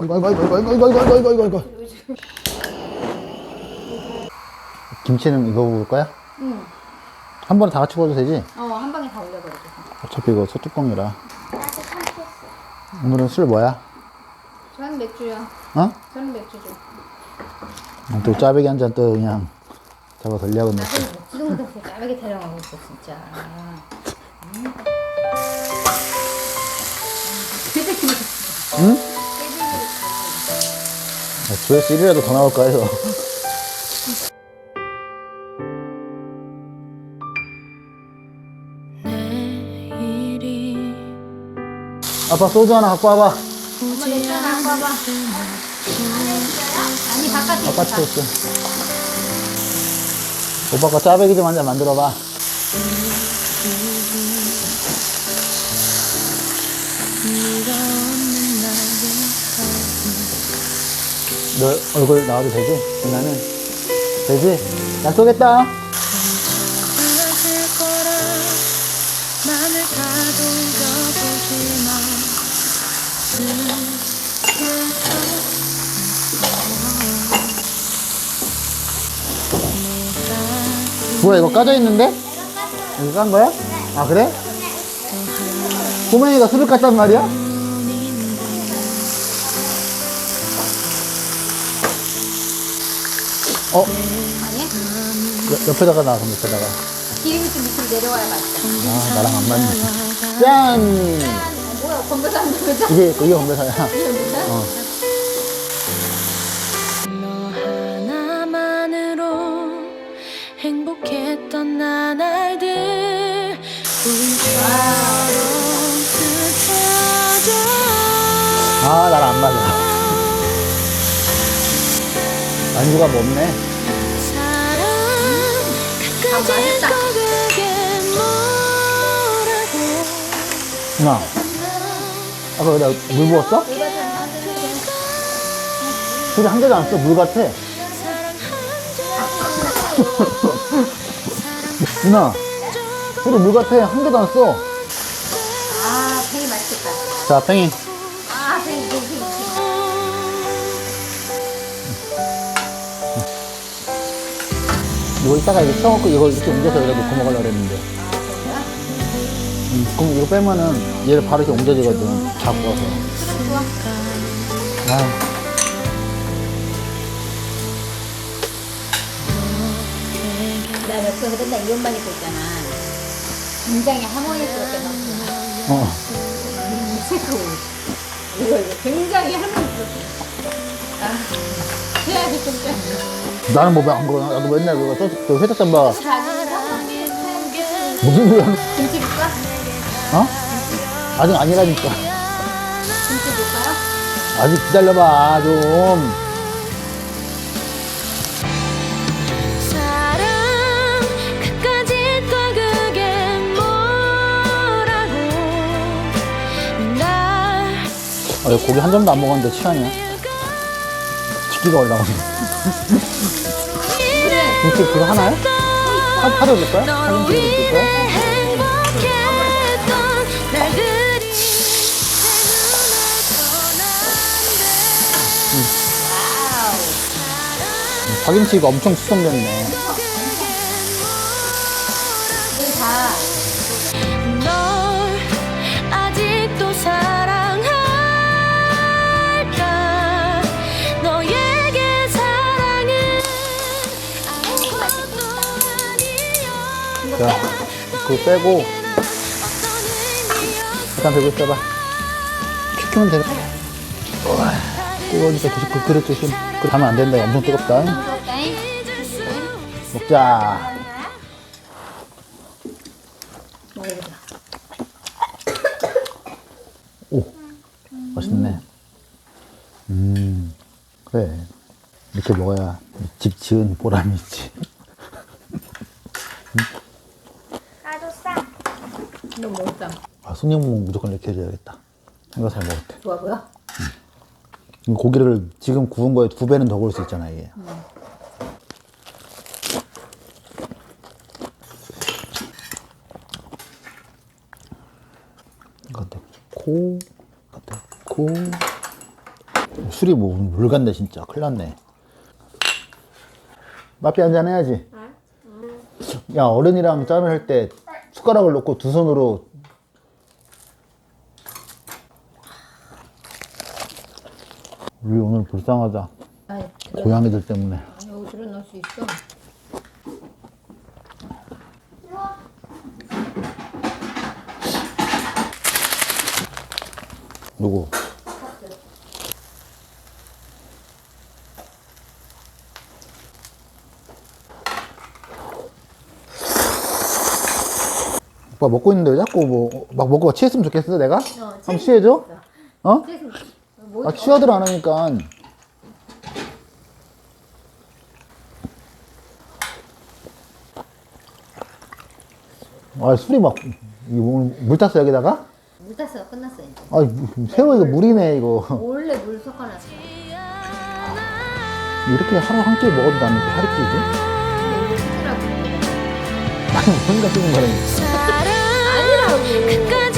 아이고 아이고 아이고 아이고 아이고 아이고 아이고 아이고 아이고 김치는 이거 구울 거야? 응. 한 번에 다 같이 구워도 되지? 어, 한 방에 다 올려버리고. 어차피 이거 소뚜껑이라 오늘은 술 뭐야? 저는 맥주요. 어? 저는 맥주죠. 또 짜배기 한 잔 또 그냥 잡아 돌려고 넣고 나도 먹지도 못해서 짜르게 타령하고 있어, 진짜. 음. 되게 기분 응? 아, 조회수 1이라도 더 나올까 해서 아빠 소주 하나 갖고 와봐 엄마 괜찮아, 봐봐. 아니, 바깥에. 바깥에 있어 오빠가 짜배기 좀 한 잔 만들어봐 너 얼굴 나와도 되지? 나는 되지? 약속했다 뭐야 이거 까져 있는데? 이거 깐 거야? 아 그래? 꼬맹이가 술을 깠단 말이야? 어? 아니? 옆- 옆에다가 놔 그럼 옆에다가 기름이 좀 밑으로 내려와야 맛있다. 아 나랑 안 맞네 짠! 어, 뭐야, 건배사 안 건배사? 이게 이게 건배사야 건배사? 어. 너 하나만으로 행복했던 나날들 스쳐져 아 나랑 안 맞아 안주가 아, 뭐라고. 누나. 아까 내가 물 부었어? 술이 한 개도 안 써 물 같아. 누나. 술이 물 같아. 한 개도 안 써 아, 팽이 맛있겠다. 자, 팽이. 이따가 이거 쳐먹고 이걸 이렇게 옮겨서 여기다 놓고 먹으려고 그랬는데. 음, 그럼 이거 빼면은 얘를 바로 이렇게 옮겨지거든. 다 구워서. 아나 며칠 전에 맨날 이 옷만 입고 있잖아. 굉장히 하모니스럽게 나왔어. 어. 이거, 이거 굉장히 하모니스럽게. 나는 뭐, 안 그러나? 나도 맨날 그거, 저, 저. 자기 상황에 무슨 소리야? 김치 줄까? 어? 아직 아니라니까. 김치 줄까요? 아직 기다려봐, 좀. 아, 고기 한 점도 안 먹었는데? 집 기가 올라오네. 이렇게 그거 하나요? 파, 파도 줄까요? 사진 찍어줄까요? 박김치가 엄청 수성됐네. 자, 그거 빼고, 잠깐 들고 있어봐. 되네. 우와, 뜨거우니까 조심, 그 그릇 조심. 그 가면 안 된다. 엄청 뜨겁다. 먹자. 오, 맛있네. 음, 그래. 이렇게 먹어야 집 지은 보람이 있지. 너무 먹었다. 아, 오면 무조건 이렇게 해줘야겠다. 삼겹살 먹을 때. 좋아 보여? 이 고기를 지금 구운 거에 두 배는 더 구울 수 있잖아, 이게. 이거 넣고, 이거 넣고, 술이 뭐 물 같네 진짜 큰일 났네 마피 한잔 해야지 야 어른이랑 짠을 할 때 숟가락을 놓고 두 손으로 우리 오늘 불쌍하다 아이, 고양이들 때문에 아니, 들어놓을 수 있어. 누구? 오빠 먹고 있는데 왜 자꾸 뭐 막 먹고 취했으면 좋겠어 내가? 한번 취해줘? 어? 뭐아 취하들 안 하니까 아 술이 막 이거 물- 물 탔어 여기다가? 물 탔어 끝났어 이제. 아 새우 이거 물이네 이거 원래 물 섞어놨어. 이렇게 하루 한 끼 먹어도 나는 찌지? 이거 쓰라고. 아니 뭔가 쓰는 아니라고. 끝까지